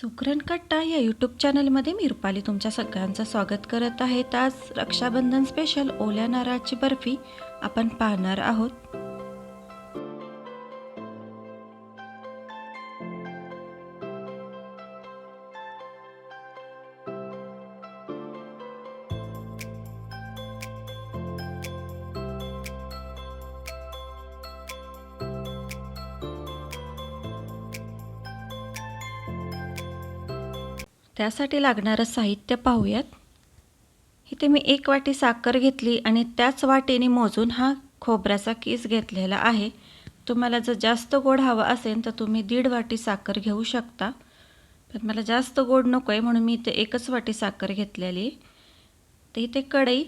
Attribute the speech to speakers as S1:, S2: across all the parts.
S1: सुकरण कट्टा या यूट्यूब चॅनलमध्ये मी रुपाली तुमच्या सगळ्यांचं स्वागत करत आहे. आज रक्षाबंधन स्पेशल ओल्या नारळाची बर्फी आपण पाहणार आहोत. त्यासाठी लागणारं साहित्य पाहूयात. इथे मी एक वाटी साखर घेतली आणि त्याच वाटीने मोजून हा खोबऱ्याचा किस घेतलेला आहे. तुम्हाला जर जास्त गोड हवा असेल तर तुम्ही दीड वाटी साखर घेऊ शकता. पण मला जास्त गोड नको आहे म्हणून मी इथे एकच वाटी साखर घेतलेली आहे. तर इथे कढई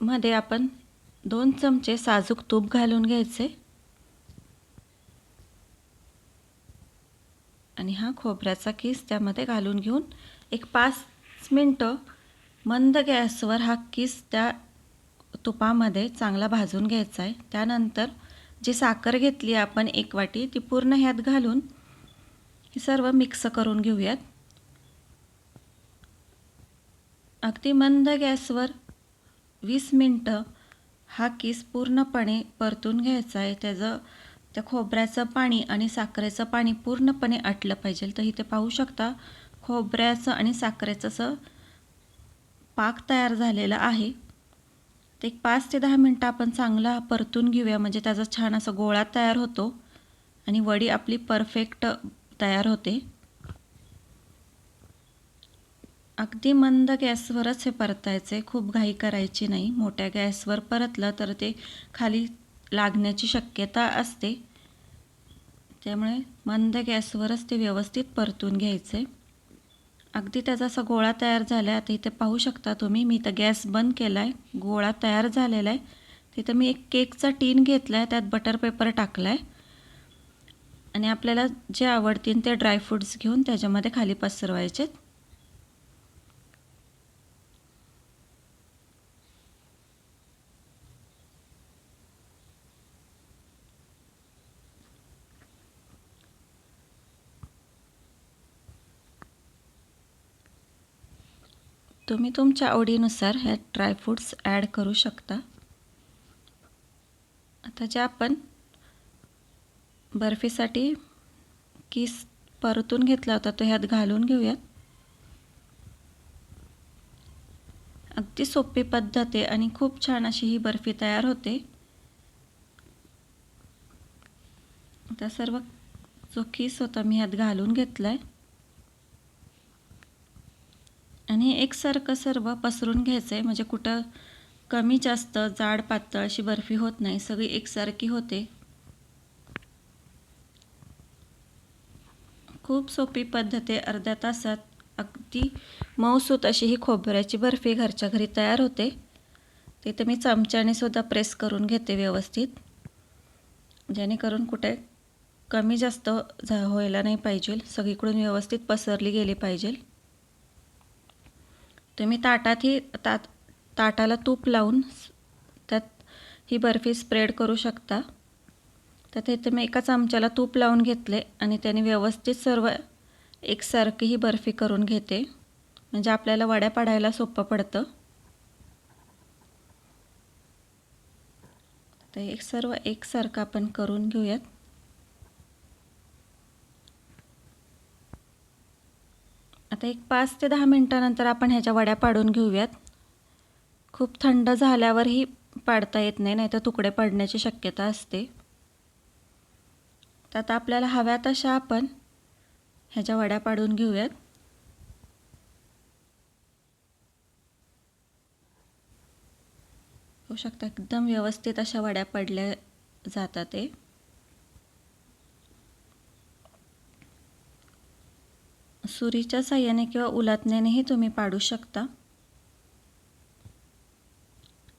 S1: मध्ये आपण दोन चमचे साजूक तूप घालून घ्यायचे. आणि हा खोबऱ्याचा किस त्यामध्ये घालून घेऊन एक पाच मिनटं मंद गॅसवर हा किस त्या तुपामध्ये चांगला भाजून घ्यायचा आहे. त्यानंतर जी साखर घेतली आपण एक वाटी ती पूर्ण ह्यात घालून हे सर्व मिक्स करून घेऊयात. अगदी मंद गॅसवर वीस मिनटं हा किस पूर्णपणे परतून घ्यायचा आहे. त्याचं त्या खोबऱ्याचं पाणी आणि साखरेचं पाणी पूर्णपणे आटलं पाहिजे. तर इथे पाहू शकता खोबऱ्याचं आणि साखरेचं असं पाक तयार झालेलं आहे. ते एक पाच ते दहा मिनटं आपण चांगला परतून घेऊया. म्हणजे त्याचा छान असा गोळा तयार होतो आणि वडी आपली परफेक्ट तयार होते. अगदी मंद गॅसवरच हे परतायचे खूप घाई करायची नाही. मोठ्या गॅसवर परतलं तर ते खाली लागण्याची शक्यता असते. त्यामुळे मंद गॅसवरच ते व्यवस्थित परतून घ्यायचे. अगदी त्याचा असा गोळा तयार झाला आहे आता इथे पाहू शकता तुम्ही मी तर गॅस बंद केला आहे गोळा तयार झालेला आहे. तिथं मी एक केकचा टीन घेतला आहे त्यात बटर पेपर टाकला आहे आणि आपल्याला जे आवडतील ते ड्रायफ्रूट्स घेऊन त्याच्यामध्ये खाली पसरवायचे तुम्ही तुमच्या आवडीनुसार ह्यात ड्रायफ्रूट्स ॲड करू शकता. आता जे आपण बर्फीसाठी किस परतून घेतला होता तो ह्यात घालून घेऊयात. अगदी सोपी पद्धत आहे आणि खूप छान अशी ही बर्फी तयार होते. आता सर्व जो किस होता मी ह्यात घालून घेतला आहे आणि एकसारखं सर्व पसरून घ्यायचं आहे म्हणजे कुठं कमी जास्त जाड पातळ अशी बर्फी होत नाही. सगळी एकसारखी होते. खूप सोपी पद्धत आहे. अर्ध्या तासात अगदी मऊसूत अशी ही खोबऱ्याची बर्फी घरच्या घरी तयार होते. तिथे मी चमच्याने सुद्धा प्रेस करून घेते व्यवस्थित. जेणेकरून कुठे कमी जास्त झा व्हायला नाही पाहिजे. सगळीकडून व्यवस्थित पसरली गेली पाहिजे. तुम्ही ताटातही ताट ताटाला तूप लावून त्यात ही बर्फी स्प्रेड करू शकता. तर ते मी एका चमच्याला तूप लावून घेतले आणि त्याने व्यवस्थित सर्व एकसारखी ही बर्फी करून घेते. म्हणजे आपल्याला वड्या पाडायला सोपं पडतं. तर एक सर्व एकसारखं आपण करून घेऊयात. आता एक पाच ते दहा मिनटानंतर आपण ह्याच्या वड्या पाडून घेऊयात. खूप थंड झाल्यावरही पाडता येत नाही नाहीतर तुकडे पडण्याची शक्यता असते. तर आता आपल्याला हव्या तशा आपण ह्याच्या वड्या पाडून घेऊयात. होऊ शकता एकदम व्यवस्थित अशा वड्या पडल्या जातात ते. सुरीच्या साह्याने किंवा उलातण्यानेही तुम्ही पाडू शकता.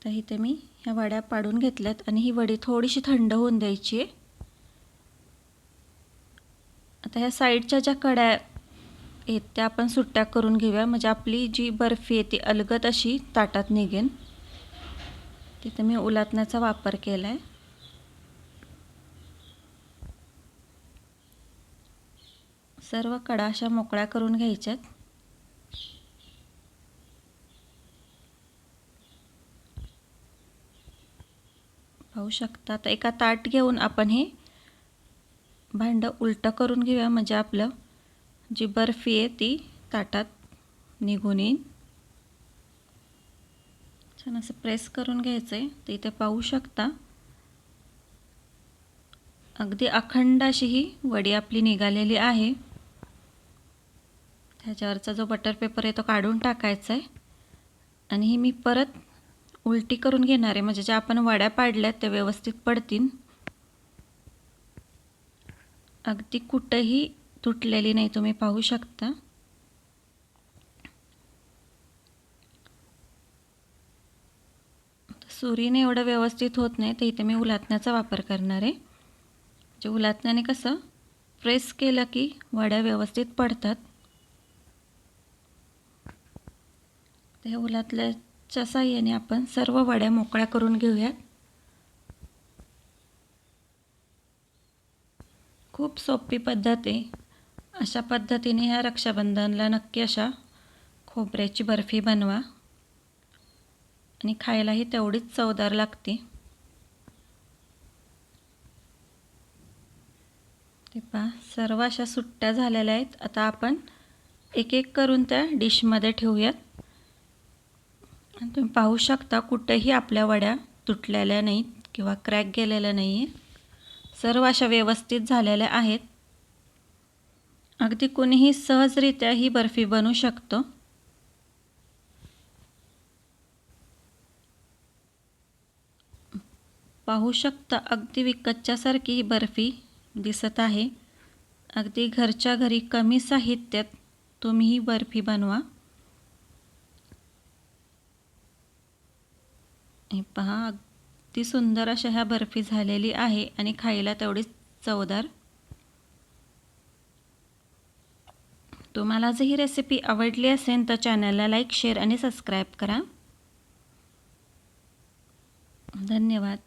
S1: तर इथे मी ह्या वड्या पाडून घेतल्यात आणि ही वडी थोडीशी थंड होऊन द्यायची आहे. आता ह्या साईडच्या ज्या कड्या आहेत त्या आपण सुट्ट्या करून घेऊया. म्हणजे आपली जी बर्फी आहे ती अलगद अशी ताटात निघेन. तिथे मी उलातण्याचा वापर केला आहे सर्व कडा अशा मोकळ्या करून घ्यायच्यात. पाहू शकता तर एका ताट घेऊन आपण हे भांडं उलटं करून घेऊया. म्हणजे आपलं जी बर्फी आहे ती ताटात निघून येईल छान असं प्रेस करून घ्यायचं आहे तर इथे पाहू शकता अगदी अखंड अशी ही वडी आपली निघालेली आहे. त्याच्यावरचा जो बटर पेपर आहे तो काढून टाकायचा आहे आणि ही मी परत उलटी करून घेणार आहे. म्हणजे ज्या आपण वड्या पाडल्यात त्या व्यवस्थित पडतील. अगदी कुठंही तुटलेली नाही तुम्ही पाहू शकता. सुरीने एवढं व्यवस्थित होत नाही तर इथे मी उलातण्याचा वापर करणार आहे. म्हणजे जे उलातण्याने कसं प्रेस केलं की वड्या व्यवस्थित पडतात. ते उलातल्याच्या साह्याने आपण सर्व वड्या मोकळ्या करून घेऊयात. खूप सोपी पद्धत आहे. अशा पद्धतीने ह्या रक्षाबंधनला नक्की अशा खोबऱ्याची बर्फी बनवा. आणि खायलाही तेवढीच चवदार लागते. ते पहा सर्व अशा सुट्ट्या झालेल्या आहेत. आता आपण एक एक करून त्या डिशमध्ये ठेवूयात. आणि तुम्ही पाहू शकता कुठेही आपल्या वड्या तुटलेल्या नाहीत किंवा क्रॅक गेलेल्या नाही आहे सर्व अशा व्यवस्थित झालेल्या आहेत. अगदी कोणीही सहजरित्या ही बर्फी बनवू शकतो. पाहू शकता अगदी विकतच्यासारखी ही बर्फी दिसत आहे. अगदी घरच्या घरी कमी साहित्यात तुम्ही ही बर्फी बनवा. हे पहा अगदी सुंदर अशा ह्या बर्फी झालेली आहे. आणि खायला तेवढीच चवदार. तुम्हाला जर ही रेसिपी आवडली असेल तर चॅनलला लाईक शेअर आणि सबस्क्राईब करा. धन्यवाद.